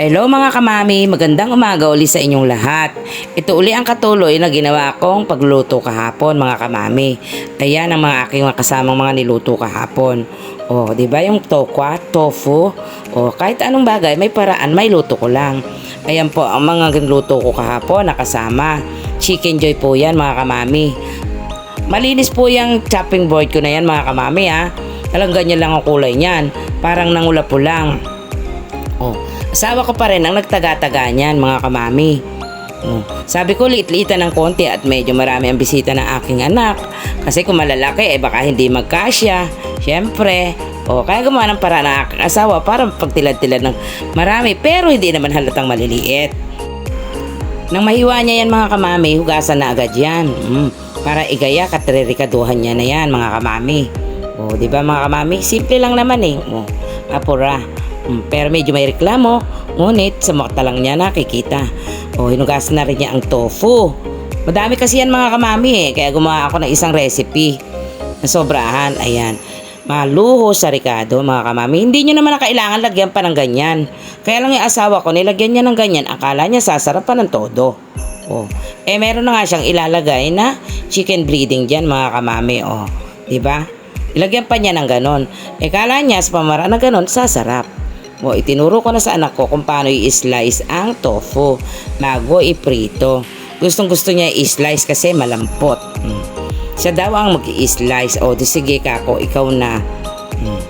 Hello mga kamami, magandang umaga uli sa inyong lahat. Ito uli ang katuloy na ginawa kong pagluto kahapon mga kamami. Ayan ang mga aking kasamang mga niluto kahapon. O, di ba yung tokwa, tofu? O, kahit anong bagay, may paraan, may luto ko lang. Ayan po ang mga niluto ko kahapon nakasama. Chicken joy po yan mga kamami. Malinis po yung chopping board ko na yan mga kamami ha. Talagang ganyan lang ang kulay niyan. Parang nangula po lang. Oh, asawa ko pa rin ang nagtaga-taga niyan mga kamami. Oh, sabi ko liit-liitan ng konti at medyo marami ang bisita ng aking anak. Kasi kung malalaki eh baka hindi magkasya. Siyempre, oh, kaya gumawa ng para ng aking asawa para pagtilad-tilad ng marami pero hindi naman halatang maliliit. Nang mahiwa niya yan mga kamami, hugasan na agad yan. Mm, para igaya katrerikaduhan niya na yan mga kamami. O, di ba mga kamami? Simple lang naman eh. O, apura. Pero medyo may reklamo. Ngunit sa mata lang niya nakikita. O, hinugasan na rin niya ang tofu. Madami kasi yan mga kamami eh. Kaya gumawa ako ng isang recipe. Na sobrahan. Ayan. Maluho sa ricado mga kamami. Hindi nyo naman na kailangan lagyan pa ng ganyan. Kaya lang yung asawa ko, nilagyan niya ng ganyan. Akala niya sasarap pa ng todo. Oh. Eh meron na nga siyang ilalagay na chicken breeding diyan mga kamami. Oh. 'Di ba? Ilagyan pa niya ng ganon. Eh kala niya sa pamaraan na ganon, sasarap. O, itinuro ko na sa anak ko kung paano i-slice ang tofu bago iprito. Gustong gusto niya i-slice kasi malampot. Hmm. Siya daw ang mag-i-slice. O, di sige kako, ikaw na. Hmm.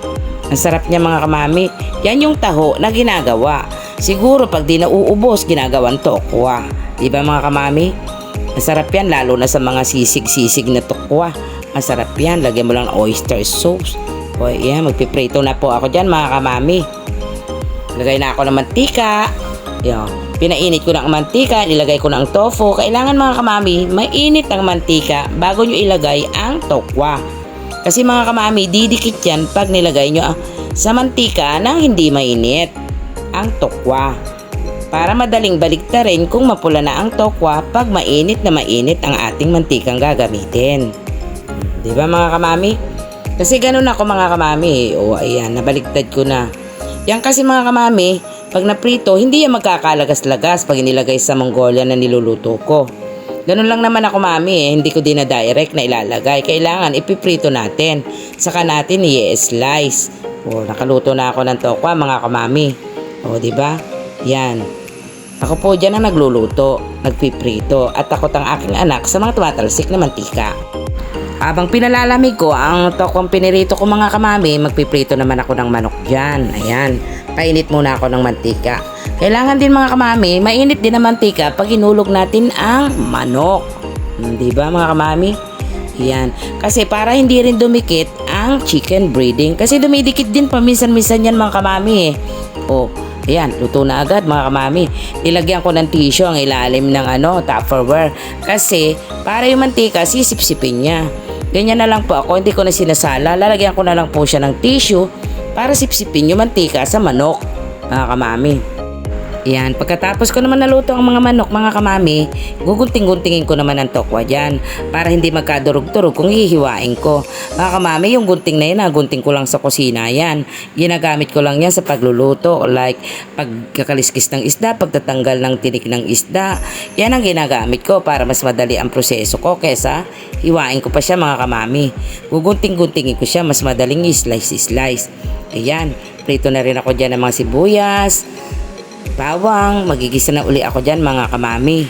Ang sarap niya mga kamami. Yan yung taho na ginagawa. Siguro pag di nauubos, ginagawan tokwa. Di ba mga kamami? Masarap yan lalo na sa mga sisig-sisig na tokwa. Masarap yan. Lagyan mo lang ng oyster sauce. O yan, magpiprito na po ako dyan mga kamami. Lagay na ako ng mantika. Yan. Pinainit ko na ang mantika, nilagay ko na ang tofu. Kailangan mga kamami, mainit ang mantika bago nyo ilagay ang tokwa. Kasi mga kamami, didikit yan pag nilagay nyo sa mantika nang hindi mainit ang tokwa. Para madaling balikta rin kung mapula na ang tokwa pag mainit na mainit ang ating mantikang gagamitin. Di ba mga kamami? Kasi ganun ako mga kamami. O ayan, nabaliktad ko na. Yan kasi mga kamami, pag naprito, hindi yan magkakalagas-lagas pag inilagay sa Mongolia na niluluto ko. Ganun lang naman ako mami eh, hindi ko din na direct na ilalagay. Kailangan ipiprito natin. Saka natin i-slice. O, nakaluto na ako ng tokwa mga kamami. O, di ba? Yan. Ako po dyan ang nagluluto, nagpiprito, at takot ang aking anak sa mga tumatalsik na mantika. Habang pinalalamig ko ang tokwang pinirito ko mga kamami, magpiprito naman ako ng manok dyan. Ayan, painit muna ako ng mantika. Kailangan din mga kamami, mainit din ang mantika pag inulog natin ang manok. Hmm, Di ba mga kamami? Yan. Kasi para hindi rin dumikit ang chicken breeding. Kasi dumidikit din paminsan-minsan yan mga kamami eh. O, ayan, luto na agad mga kamami. Ilagyan ko ng tissue ang ilalim ng ano, tupperware. Kasi para yung mantika, sisipsipin niya. Ganyan na lang po ako, hindi ko na sinasala. Lalagyan ko na lang po siya ng tissue para sipsipin yung mantika sa manok, mga kamami. Yan, pagkatapos ko naman naluto ang mga manok, mga kamami, gugunting-guntingin ko naman ang tokwa dyan para hindi magkadurog-durog kung hihiwain ko. Mga kamami, yung gunting na yan, gunting ko lang sa kusina yan. Ginagamit ko lang yan sa pagluluto, like pagkakaliskis ng isda, pagtatanggal ng tinik ng isda. Yan ang ginagamit ko para mas madali ang proseso ko kesa hiwain ko pa siya mga kamami. Gugunting-guntingin ko siya, mas madaling i-slice-slice. Ayan, prito na rin ako dyan ng mga sibuyas, bawang, magigisa na uli ako dyan mga kamami.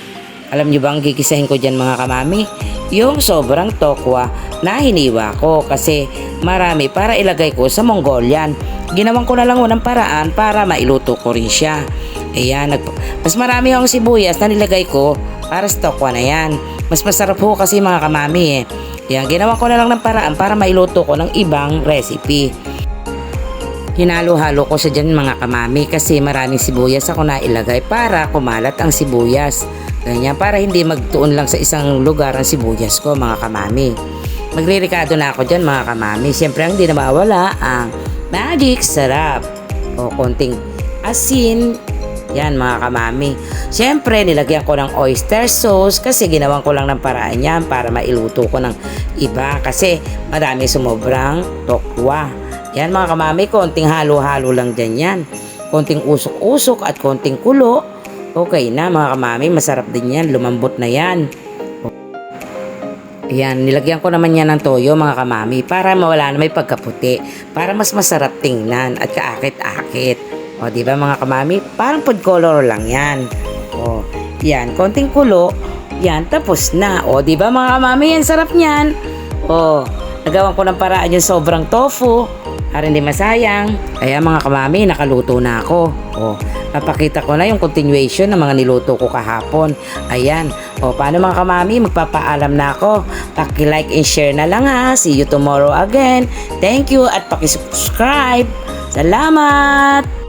Alam nyo ba ang gigisahin ko dyan mga kamami? Yung sobrang tokwa na hiniwa ko kasi marami para ilagay ko sa Mongolian. Ginawan ko na lang unang paraan para mailuto ko rin siya. Ayan, nag- mas marami akong sibuyas na nilagay ko para sa tokwa na yan. Mas masarap ho kasi mga kamami eh. Ayan, ginawa ko na lang ng paraan para mailuto ko ng ibang recipe. Hinalo-halo ko siya dyan mga kamami kasi maraming sibuyas ako na ilagay para kumalat ang sibuyas. Ganyan, para hindi magtuon lang sa isang lugar ang sibuyas ko mga kamami. Magririkado na ako dyan mga kamami. Siyempre ang hindi na mawala ang magic sarap. O konting asin. Yan mga kamami. Siyempre nilagyan ko ng oyster sauce kasi ginawan ko lang ng paraan yan para mailuto ko ng iba kasi marami sumobrang tokwa. Yan mga kamami, konting halo-halo lang dyan yan. konting usok-usok at konting kulo, okay na mga kamami, masarap din yan, lumambot na yan. Ayan, nilagyan ko naman yan ng toyo mga kamami para mawala na may pagkaputi. Para mas masarap tingnan at kaakit-akit. O, di ba mga kamami? Parang food color lang yan. O, yan, konting kulo. Yan, tapos na. O, di ba mga kamami? Yan, sarap niyan. O, nagawan ko ng paraan yung sobrang tofu. Para hindi masayang. Kaya mga kamami, nakaluto na ako. O, napakita ko na yung continuation ng mga niluto ko kahapon. Ayan. O, paano mga kamami? Magpapaalam na ako. Paki-like and share na lang ha. See you tomorrow again. Thank you at paki-subscribe. Salamat!